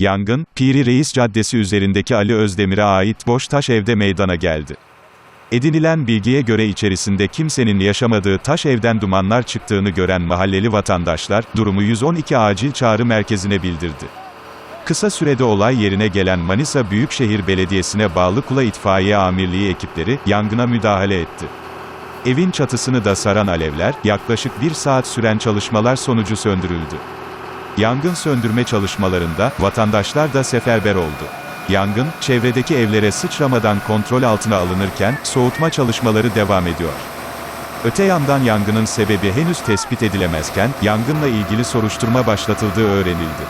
Yangın, Piri Reis Caddesi üzerindeki Ali Özdemir'e ait boş taş evde meydana geldi. Edinilen bilgiye göre içerisinde kimsenin yaşamadığı taş evden dumanlar çıktığını gören mahalleli vatandaşlar, durumu 112 acil çağrı merkezine bildirdi. Kısa sürede olay yerine gelen Manisa Büyükşehir Belediyesi'ne bağlı Kula İtfaiye Amirliği ekipleri, yangına müdahale etti. Evin çatısını da saran alevler, yaklaşık bir saat süren çalışmalar sonucu söndürüldü. Yangın söndürme çalışmalarında, vatandaşlar da seferber oldu. Yangın, çevredeki evlere sıçramadan kontrol altına alınırken, soğutma çalışmaları devam ediyor. Öte yandan yangının sebebi henüz tespit edilemezken, yangınla ilgili soruşturma başlatıldığı öğrenildi.